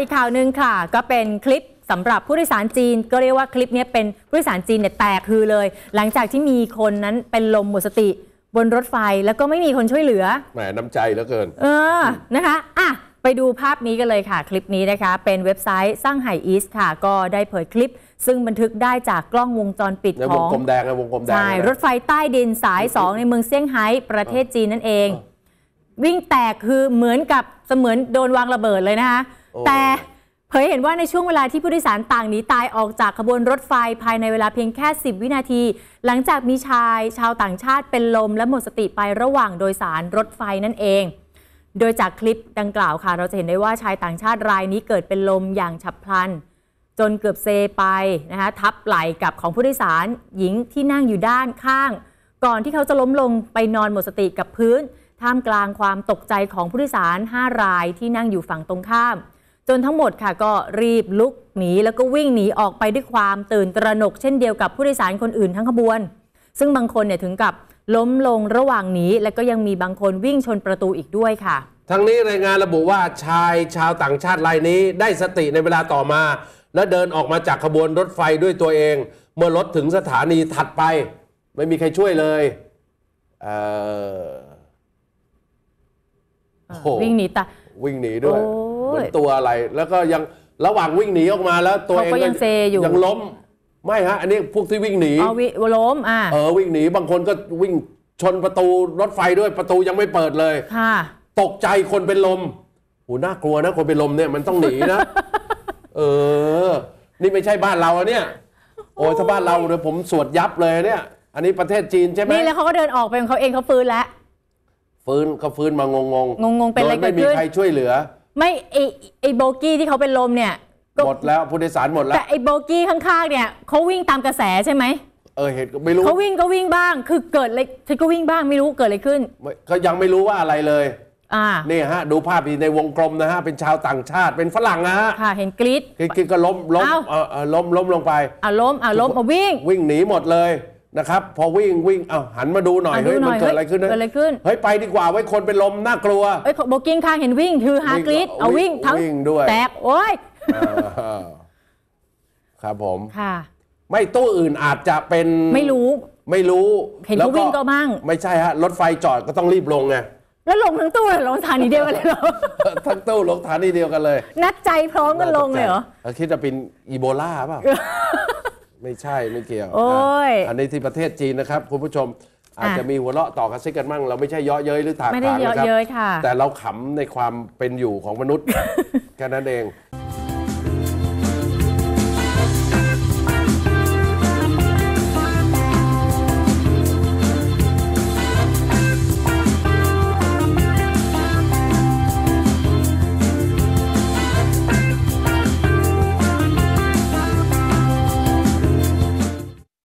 ถัดอีกข่าวหนึ่งค่ะ ก็เป็นคลิปสำหรับผู้โดยสารจีน ก็เรียกว่าคลิปนี้เป็นผู้โดยสารจีนเนี่ยแตกคือเลย หลังจากที่มีคนนั้นเป็นลมหมดสติบนรถไฟแล้วก็ไม่มีคนช่วยเหลือแหมน้ำใจเหลือเกิน เออนะคะอะไปดูภาพนี้กันเลยค่ะ คลิปนี้นะคะ เป็นเว็บไซต์สร้างไห่อีสค่ะ ก็ได้เผยคลิป ซึ่งบันทึกได้จากกล้องวงจรปิดในขวงองกลมแดงในวงกลมแดงใช่นะรถไฟใต้ดินสาย 2 ในเมืองเซี่ยงไฮ้ประเทศจีนนั่นเอง วิ่งแตกคือเหมือนกับเสมือนโดนวางระเบิดเลยนะคะโอ้ แต่เผยเห็นว่าในช่วงเวลาที่ผู้โดยสารต่างหนีตายออกจากขบวนรถไฟภายในเวลาเพียงแค่ 10 วินาที หลังจากมีชายชาวต่างชาติเป็นลมและหมดสติไประหว่างโดยสารรถไฟนั่นเอง โดยจากคลิปดังกล่าวค่ะ เราจะเห็นได้ว่าชายต่างชาติรายนี้เกิดเป็นลมอย่างฉับพลัน จนเกือบเซไปนะคะทับไหล่กับของผู้โดยสารหญิงที่นั่งอยู่ด้านข้าง ก่อนที่เขาจะล้มลงไปนอนหมดสติกับพื้น ท่ามกลางความตกใจของผู้โดยสาร 5 รายที่นั่งอยู่ฝั่งตรงข้าม จนทั้งหมดค่ะก็รีบลุกหนีแล้วก็วิ่งหนีออกไปด้วยความตื่นตระหนก เช่นเดียวกับผู้โดยสารคนอื่นทั้งขบวน ซึ่งบางคนเนี่ยถึงกับล้มลงระหว่างหนีและก็ยังมีบางคนวิ่งชนประตูอีกด้วยค่ะ ทั้งนี้รายงานระบุว่าชายชาวต่างชาติรายนี้ได้สติในเวลาต่อมา และเดินออกมาจากขบวนรถไฟด้วยตัวเอง เมื่อรถถึงสถานีถัดไป ไม่มีใครช่วยเลยเอ่อโอ้โหวิ่งหนีตายวิ่งหนีด้วยโอ้ย เหมือนตัวอะไร แล้วก็ยังระหว่างวิ่งหนีออกมาแล้วตัวเองเขาก็ยังเซอยู่ยังล้ม ไม่ฮะ อันนี้พวกที่วิ่งหนีเอาวิล้มอะเออวิ่งหนีบางคนก็วิ่งชนประตูรถไฟด้วยประตูยังไม่เปิดเลยค่ะตกใจคนเป็นลมโหน่ากลัวนะคนเป็นลมเนี่ยมันต้องหนีนะ เออ นี่ไม่ใช่บ้านเราอะเนี่ย โอ้ยถ้าบ้านเราเนี่ยผมสวดยับเลยเนี่ย อันนี้ประเทศจีนใช่ไหมนี่แล้วเขาก็เดินออกไปของเขาเองเขาฟื้นแล้วฟื้นก็ฟื้นมางงงงงๆเป็นอะไรโดยไม่เกิดขึ้มีนใครช่วยเหลือ ไม่ไอไอโบกี้ที่เขาเป็นลมเนี่ยก็หมดแล้วผู้โดยสารหมดแล้ว แต่ไอโบกี้ข้างๆเนี่ยเขาวิ่งตามกระแสใช่ไหมเออเหตุก็ไม่รู้เขาวิ่งก็วิ่งบ้าง คือเกิดอะไรฉันก็วิ่งบ้างไม่รู้เกิดอะไรขึ้นไม่ก็ยังไม่รู้ว่าอะไรเลยอ่านี่ฮะ ดูภาพในวงกลมนะฮะ เป็นชาวต่างชาติเป็นฝรั่งนะฮะค่ะเห็นกรีดคือคือก็ล้มล้มเอ้าเออเออล้มล้มลงไปอะล้มอะล้มอะวิ่ง วิ่งหนีหมดเลย นะครับ พอวิ่งวิ่งเอ้าหันมาดูหน่อยอะดูเฮ้ยหน่มันอยเกิดอะไรขึ้นนะเกิดอะไรขึ้นเฮ้ยไปดีกว่าไว้คนเป็นลมน่ากลัวเอ้ยโบกี้ข้างเห็นวิ่งคือฮากรีดเอาวิ่งทั้งวิ่งด้วยแตกโอ้ยอ่าครับผมค่ะ ไม่ตู้อื่นอาจจะเป็นไม่รู้ ไม่รู้เห็นแล้วเขาวิ่งก็มั่งไม่ใช่ฮะรถไฟจอดก็ต้องรีบลงไงแล้วลงทั้งตู้เลยลงสถานีเดียวกันเลยเหรอทั้งตู้ลงฐานีเดียวกันเลย นัดใจพร้อมกันลงเลยเหรอาคิดจะเป็นอีโบลาเปล่า ไม่ใช่ไม่เกี่ยวโอ้ยะอันนี้ที่ประเทศจีนนะครับคุณผู้ชมอาจอะจะมีหัวเราะต่อกระซิกกันมั่ง เราไม่ใช่เยาะเย้ยหรือถากไม่ได้ถางเยอะนะครับเย้ยค่ะแต่เราขำในความเป็นอยู่ของมนุษย์แค่นั้นเอง